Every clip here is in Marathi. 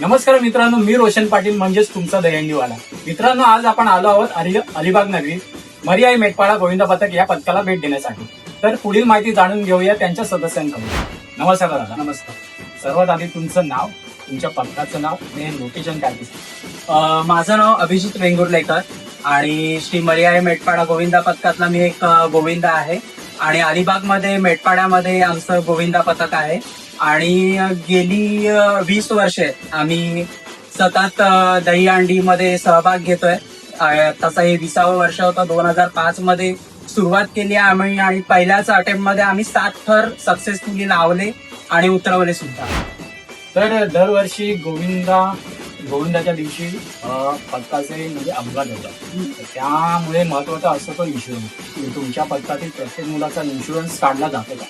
नमस्कार मित्रांनो मी रोशन पाटील म्हणजेच तुमचा दहीहंडीवाला. मित्रांनो आज आपण आलो आहोत अली अलिबाग नगरी मरियाई मेटपाडा गोविंद पथक या पथकाला भेट देण्यासाठी. तर पुढील माहिती जाणून घेऊया त्यांच्या सदस्यांकडून. नमस्कार दादा. नमस्कार. सर्वात आधी तुमचं नाव तुमच्या पथकाचं नाव आणि लोकेशन काय दिसतं माझं नाव अभिजित वेंगुर्लेकर आणि श्री मरियाय मेटपाडा गोविंदा पथकातला मी एक गोविंदा आहे. आणि अलिबागमध्ये मेटपाड्यामध्ये आमचं गोविंदा पथक आहे. आणि गेली वीस वर्षे आम्ही सतत दही दहीहंडीमध्ये सहभाग घेतोय. तसं हे विसावं वर्ष होतं. दोन हजार पाच मध्ये सुरुवात केली आम्ही आणि पहिल्याच अटेम्प्टमध्ये आम्ही सात थर सक्सेसफुली लावले आणि उतरवले सुद्धा. तर दरवर्षी गोविंदा गोविंदाच्या दिवशी पथकाचे म्हणजे अपघात होतात. त्यामुळे महत्त्वाचा असतो तो इन्शुरन्स तुमच्या पथकातील प्रत्येक मुलाचा इन्शुरन्स काढला जातो का?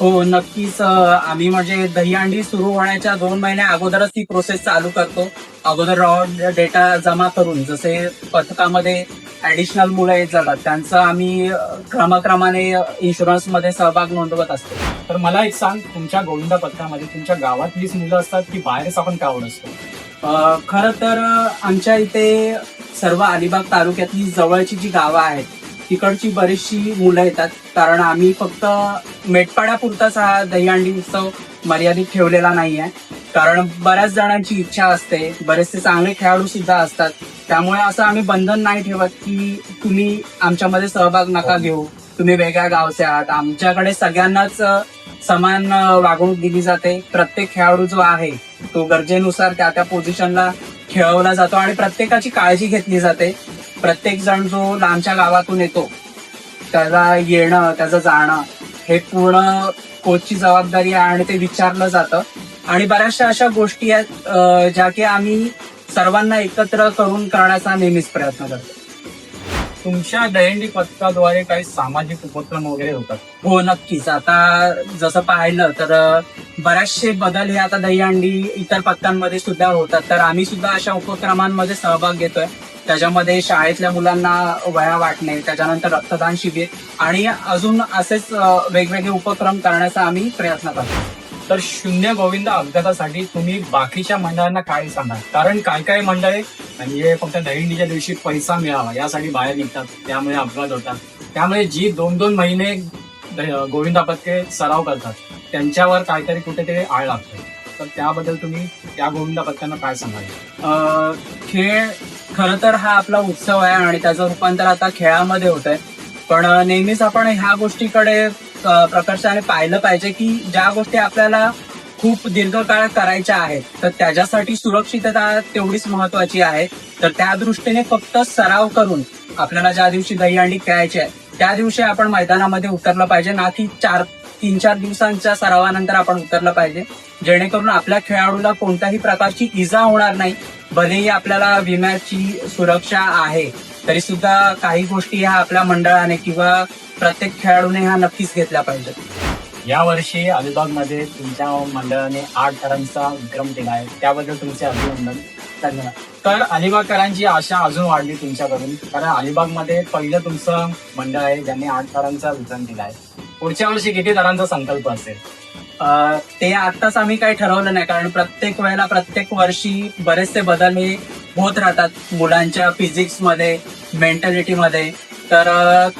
हो नक्कीच. आम्ही म्हणजे दहीहंडी सुरू होण्याच्या दोन महिन्या अगोदरच ती प्रोसेस चालू करतो. अगोदर रॉ डेटा जमा करून जसे पथकामध्ये ऍडिशनल मुलं येत जातात त्यांचं आम्ही क्रमाक्रमाने क्रमक्रमाने सहभाग नोंदवत असतो. तर मला एक सांग तुमच्या गोविंदा पथकामध्ये तुमच्या गावातलीच मुलं असतात की बाहेरच आपण कावड असतो खरं तर आमच्या इथे सर्व अलिबाग तालुक्यातली जवळची जी गावं आहेत तिकडची बरीचशी मुलं येतात. कारण आम्ही फक्त मेटपाड्यापुरताच हा दहीहंडी उत्सव मर्यादित ठेवलेला नाहीये. कारण बऱ्याच जणांची इच्छा असते. बरेचसे चांगले खेळाडू सुद्धा असतात. त्यामुळे असं आम्ही बंधन नाही ठेवत की तुम्ही आमच्यामध्ये सहभाग नका घेऊ. तुम्ही वेगळ्या गावचे आहात. आमच्याकडे सगळ्यांनाच समान वागणूक दिली जाते. प्रत्येक खेळाडू जो आहे तो गरजेनुसार त्या त्या पोझिशनला खेळवला जातो आणि प्रत्येकाची काळजी घेतली जाते. प्रत्येक जण जो लांबच्या गावातून येतो त्याला येणं त्याचं जाणं हे पूर्ण कोचची जबाबदारी आहे आणि ते विचारलं जातं. आणि बऱ्याचशा अशा गोष्टी आहेत ज्या की आम्ही सर्वांना एकत्र करून करण्याचा नेहमीच प्रयत्न करतो. तुमच्या दहीहंडी पथकाद्वारे काही सामाजिक उपक्रम वगैरे होतात? हो नक्कीच. आता जसं पाहिलं तर बरेचसे बदल हे आता दहीहंडी इतर पथकांमध्ये सुद्धा होतात. तर आम्ही सुद्धा अशा उपक्रमांमध्ये सहभाग घेतोय. त्याच्यामध्ये शाळेतल्या मुलांना वया वाटणे त्याच्यानंतर रक्तदान शिबिर आणि अजून असेच वेगवेगळे उपक्रम करण्याचा आम्ही प्रयत्न करतो. तर शून्य गोविंदा अपघातासाठी तुम्ही बाकीच्या मंडळांना काय सांगाल? कारण काय काय मंडळे म्हणजे फक्त दहीहंडीच्या दिवशी पैसा मिळावा यासाठी बाहेर निघतात त्यामुळे अपघात होतात. त्यामुळे जी दोन दोन महिने गोविंदा पथके सराव करतात त्यांच्यावर काहीतरी कुठेतरी आळ लागते. तर त्याबद्दल तुम्ही त्या गोविंदा पथकांना काय सांगाल? खेळ खरं तर हा आपला उत्सव आहे आणि त्याचं रूपांतर आता खेळामध्ये होत आहे पण नेहमीच आपण ह्या गोष्टीकडे प्रकर्षाने पाहिलं पाहिजे की ज्या गोष्टी आपल्याला खूप दीर्घकाळ करायच्या आहेत तर त्याच्यासाठी सुरक्षितता तेवढीच महत्वाची आहे. तर त्या दृष्टीने फक्त सराव करून आपल्याला ज्या दिवशी दहीहंडी खेळायची आहे त्या दिवशी आपण मैदानामध्ये उतरलं पाहिजे. ना की चार तीन चार दिवसांच्या सरावानंतर आपण उतरलं पाहिजे. जेणेकरून आपल्या खेळाडूला कोणत्याही प्रकारची इजा होणार नाही. भलेही आपल्याला विम्याची सुरक्षा आहे तरी सुद्धा काही गोष्टी ह्या आपल्या मंडळाने किंवा प्रत्येक खेळाडूने ह्या नक्कीच घेतल्या पाहिजेत. यावर्षी अलिबागमध्ये तुमच्या मंडळाने आठ थरांचा विक्रम केला आहे. त्याबद्दल तुमचे अभिनंदन. धन्यवाद. तर अलिबागकरांची आशा अजून वाढली तुमच्याकडून. कारण अलिबागमध्ये पहिलं तुमचं मंडळ आहे ज्यांनी आठ थरांचा विक्रम दिला आहे. पुढच्या वर्षी किती थरांचा संकल्प असेल? ते आत्ताच आम्ही काही ठरवलं नाही कारण प्रत्येक वेळेला प्रत्येक वर्षी बरेचसे बदल हे होत राहतात मुलांच्या फिजिक्समध्ये मेंटॅलिटीमध्ये तर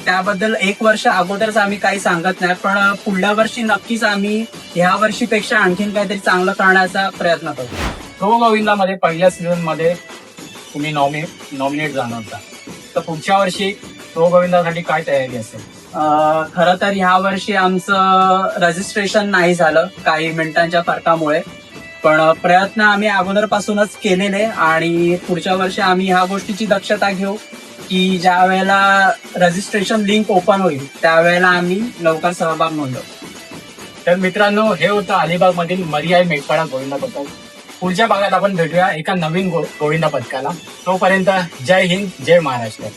त्याबद्दल एक वर्ष अगोदरच आम्ही काही सांगत नाही पण पुढल्या वर्षी नक्कीच आम्ही ह्या वर्षीपेक्षा आणखीन काहीतरी चांगलं करण्याचा प्रयत्न करतो हो, गोविंदामध्ये पहिल्या सीझनमध्ये तुम्ही नॉमिनेट नॉमिनेट जाणार होता. तर पुढच्या वर्षी प्रो गोविंदासाठी काय तयारी असेल? खरं तर ह्या वर्षी आमचं रजिस्ट्रेशन नाही झालं काही मिनिटांच्या फरकामुळे. पण प्रयत्न आम्ही अगोदरपासूनच केलेले आणि पुढच्या वर्षी आम्ही ह्या गोष्टीची दक्षता घेऊ की ज्या वेळेला रजिस्ट्रेशन लिंक ओपन होईल त्यावेळेला आम्ही लवकर सहभाग नोंदवू. तर मित्रांनो हे होतं अलिबाग मधील मरियाई मेघपाडा गोविंदा पथक. पुढच्या भागात आपण भेटूया एका नवीन गो गोविंदा पथकाला. तोपर्यंत जय हिंद जय महाराष्ट्र.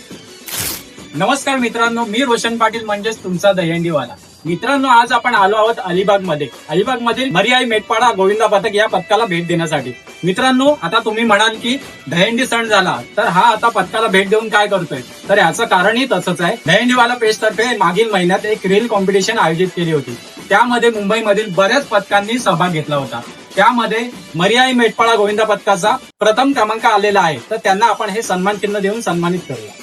नमस्कार मित्रांनो मी रोशन पाटील म्हणजेच तुमचा दहीहंडीवाला. मित्रांनो आज आपण आलो आहोत अलिबागमध्ये अलिबाग मधील मरियाई मेटपाडा गोविंदा पथक या पथकाला भेट देण्यासाठी. मित्रांनो आता तुम्ही म्हणाल की दहिंडी सण झाला तर हा आता पथकाला भेट देऊन काय करतोय? तर याचं कारणही तसंच आहे. दहिंडीवाला पेजतर्फे मागील महिन्यात एक रील कॉम्पिटिशन आयोजित केली होती. त्यामध्ये मुंबईमधील बऱ्याच पथकांनी सहभाग घेतला होता. त्यामध्ये मर्याई मेटपाळा गोविंदा पथकाचा प्रथम क्रमांक आलेला आहे. तर त्यांना आपण हे सन्मान चिन्ह देऊन सन्मानित करूया.